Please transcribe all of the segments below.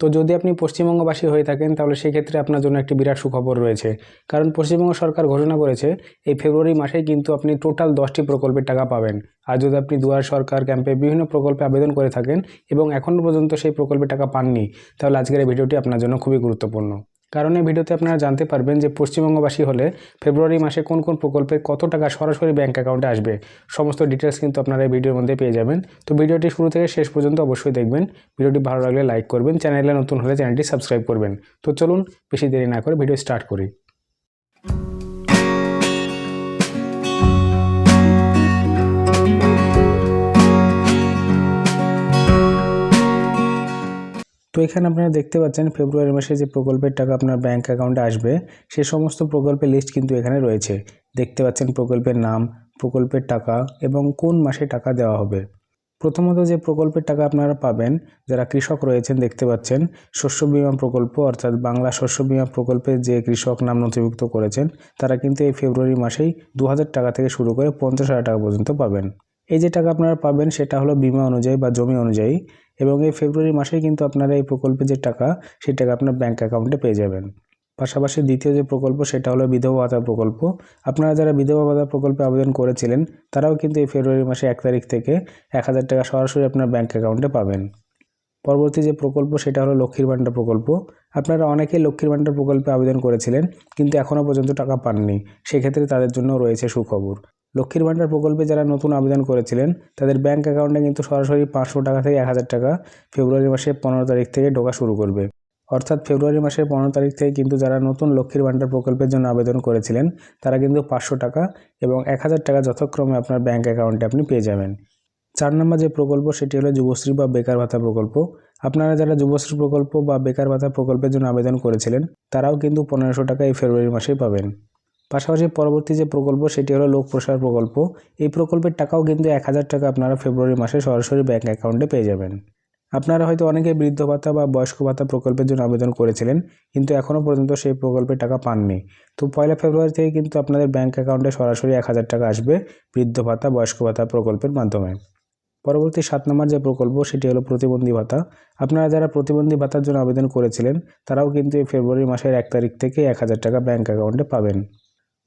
তো যদি আপনি পশ্চিমবঙ্গবাসী হয়ে থাকেন, তাহলে সেক্ষেত্রে আপনার জন্য একটি বিরাট সুখবর রয়েছে। কারণ পশ্চিমবঙ্গ সরকার ঘোষণা করেছে, এই ফেব্রুয়ারি মাসে কিন্তু আপনি টোটাল দশটি প্রকল্পের টাকা পাবেন। আর যদি আপনি দুয়ার সরকার, ক্যাম্পে বিভিন্ন প্রকল্পে আবেদন করে থাকেন এবং এখনও পর্যন্ত সেই প্রকল্পের টাকা পাননি, তাহলে আজকের এই ভিডিওটি আপনার জন্য খুবই গুরুত্বপূর্ণ। কারণ এই ভিডিওতে আপনারা জানতে পারবেন যে পশ্চিমবঙ্গবাসী হলে ফেব্রুয়ারি মাসে কোন কোন প্রকল্পে কত টাকা সরাসরি ব্যাঙ্ক অ্যাকাউন্টে আসবে, সমস্ত ডিটেলস কিন্তু আপনারা এই ভিডিওর মধ্যে পেয়ে যাবেন। তো ভিডিওটি শুরু থেকে শেষ পর্যন্ত অবশ্যই দেখবেন। ভিডিওটি ভালো লাগলে লাইক করবেন, চ্যানেলে নতুন হলে চ্যানেলটি সাবস্ক্রাইব করবেন। তো চলুন, বেশি দেরি না করে ভিডিও স্টার্ট করি। তো এখানে আপনারা দেখতে পাচ্ছেন ফেব্রুয়ারি মাসে যে প্রকল্পের টাকা আপনার ব্যাঙ্ক অ্যাকাউন্টে আসবে, সে সমস্ত প্রকল্পের লিস্ট কিন্তু এখানে রয়েছে। দেখতে পাচ্ছেন প্রকল্পের নাম, প্রকল্পের টাকা এবং কোন মাসে টাকা দেওয়া হবে। প্রথমত যে প্রকল্পের টাকা আপনারা পাবেন, যারা কৃষক রয়েছেন দেখতে পাচ্ছেন, শস্য বিমা প্রকল্প অর্থাৎ বাংলা শস্য বিমা প্রকল্পে যে কৃষক নাম নথিভুক্ত করেছেন, তারা কিন্তু এই ফেব্রুয়ারি মাসেই দু হাজার টাকা থেকে শুরু করে পঞ্চাশ হাজার টাকা পর্যন্ত পাবেন। এই যে টাকা আপনারা পাবেন সেটা হলো বিমা অনুযায়ী বা জমি অনুযায়ী এবং এই ফেব্রুয়ারি মাসেই কিন্তু আপনারা এই প্রকল্পে যে টাকা, সেই টাকা আপনার ব্যাঙ্ক অ্যাকাউন্টে পেয়ে যাবেন। পাশাপাশি দ্বিতীয় যে প্রকল্প, সেটা হলো বিধবা ভাতা প্রকল্প। আপনারা যারা বিধবা ভাতা প্রকল্পে আবেদন করেছিলেন, তারাও কিন্তু এই ফেব্রুয়ারি মাসে এক তারিখ থেকে এক হাজার টাকা সরাসরি আপনার ব্যাঙ্ক অ্যাকাউন্টে পাবেন। পরবর্তী যে প্রকল্প, সেটা হলো লক্ষ্মীর ভাণ্ডার প্রকল্প। আপনারা অনেকেই লক্ষ্মীর ভাণ্ডার প্রকল্পে আবেদন করেছিলেন, কিন্তু এখনও পর্যন্ত টাকা পাননি। সেক্ষেত্রে তাদের জন্য রয়েছে সুখবর। লক্ষ্মীর ভাণ্ডার প্রকল্পে যারা নতুন আবেদন করেছিলেন, তাদের ব্যাঙ্ক অ্যাকাউন্টে কিন্তু সরাসরি পাঁচশো টাকা থেকে এক হাজার টাকা ফেব্রুয়ারি মাসের পনেরো তারিখ থেকে ঢোকা শুরু করবে। অর্থাৎ ফেব্রুয়ারি মাসের পনেরো তারিখ থেকে কিন্তু যারা নতুন লক্ষ্মীর ভাণ্ডার প্রকল্পের জন্য আবেদন করেছিলেন, তারা কিন্তু পাঁচশো টাকা এবং এক হাজার টাকা যথাক্রমে আপনার ব্যাঙ্ক অ্যাকাউন্টে আপনি পেয়ে যাবেন। চার নম্বর যে প্রকল্প, সেটি হলো যুবশ্রী বা বেকার ভাতা প্রকল্প। আপনারা যারা যুবশ্রী প্রকল্প বা বেকার ভাতা প্রকল্পের জন্য আবেদন করেছিলেন, তারাও কিন্তু পনেরোশো টাকা এই ফেব্রুয়ারি মাসেই পাবেন। পাশাপাশি পরবর্তী যে প্রকল্প, সেটি হলো লোক প্রসার প্রকল্প। এই প্রকল্পের টাকাও কিন্তু এক হাজার টাকা আপনারা ফেব্রুয়ারি মাসে সরাসরি ব্যাঙ্ক অ্যাকাউন্টে পেয়ে যাবেন। আপনারা হয়তো অনেকে বৃদ্ধ ভাতা বা বয়স্ক ভাতা প্রকল্পের জন্য আবেদন করেছিলেন, কিন্তু এখনও পর্যন্ত সেই প্রকল্পের টাকা পাননি। তো পয়লা ফেব্রুয়ারি থেকে কিন্তু আপনাদের ব্যাঙ্ক অ্যাকাউন্টে সরাসরি এক হাজার টাকা আসবে বৃদ্ধ ভাতা, বয়স্ক ভাতা প্রকল্পের মাধ্যমে। পরবর্তী সাত নম্বর যে প্রকল্প, সেটি হলো প্রতিবন্ধী ভাতা। আপনারা যারা প্রতিবন্ধী ভাতার জন্য আবেদন করেছিলেন, তারাও কিন্তু এই ফেব্রুয়ারি মাসের এক তারিখ থেকে এক হাজার টাকা ব্যাঙ্ক অ্যাকাউন্টে পাবেন।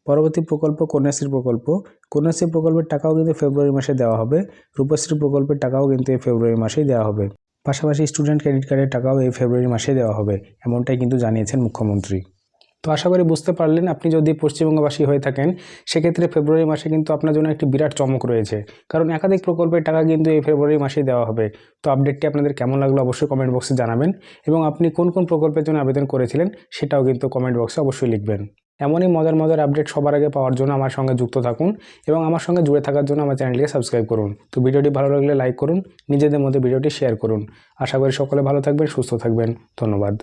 পরবর্তী প্রকল্প কন্যাশ্রী প্রকল্প। কন্যাশ্রী প্রকল্পের টাকাও কিন্তু ফেব্রুয়ারি মাসে দেওয়া হবে। রূপশ্রী প্রকল্পের টাকাও কিন্তু এই ফেব্রুয়ারি মাসেই দেওয়া হবে। পাশাপাশি স্টুডেন্ট ক্রেডিট কার্ডের টাকাও এই ফেব্রুয়ারি মাসে দেওয়া হবে, এমনটাই কিন্তু জানিয়েছেন মুখ্যমন্ত্রী। তো আশা করি বুঝতে পারলেন, আপনি যদি পশ্চিমবঙ্গবাসী হয়ে থাকেন, সেক্ষেত্রে ফেব্রুয়ারি মাসে কিন্তু আপনার জন্য একটি বিরাট চমক রয়েছে। কারণ একাধিক প্রকল্পের টাকা কিন্তু এই ফেব্রুয়ারি মাসেই দেওয়া হবে। তো আপডেটটি আপনাদের কেমন লাগল অবশ্যই কমেন্ট বক্সে জানাবেন। এবং আপনি কোন কোন প্রকল্পের জন্য আবেদন করেছিলেন, সেটাও কিন্তু কমেন্ট বক্সে অবশ্যই লিখবেন। এমনই মজার মজার আপডেট সবার আগে পাওয়ার জন্য আমার সঙ্গে যুক্ত থাকুন এবং আমার সঙ্গে জুড়ে থাকার জন্য আমার চ্যানেলটিকে সাবস্ক্রাইব করুন। তো ভিডিওটি ভালো লাগলে লাইক করুন, নিজেদের মধ্যে ভিডিওটি শেয়ার করুন। আশা করি সকলে ভালো থাকবেন, সুস্থ থাকবেন। ধন্যবাদ।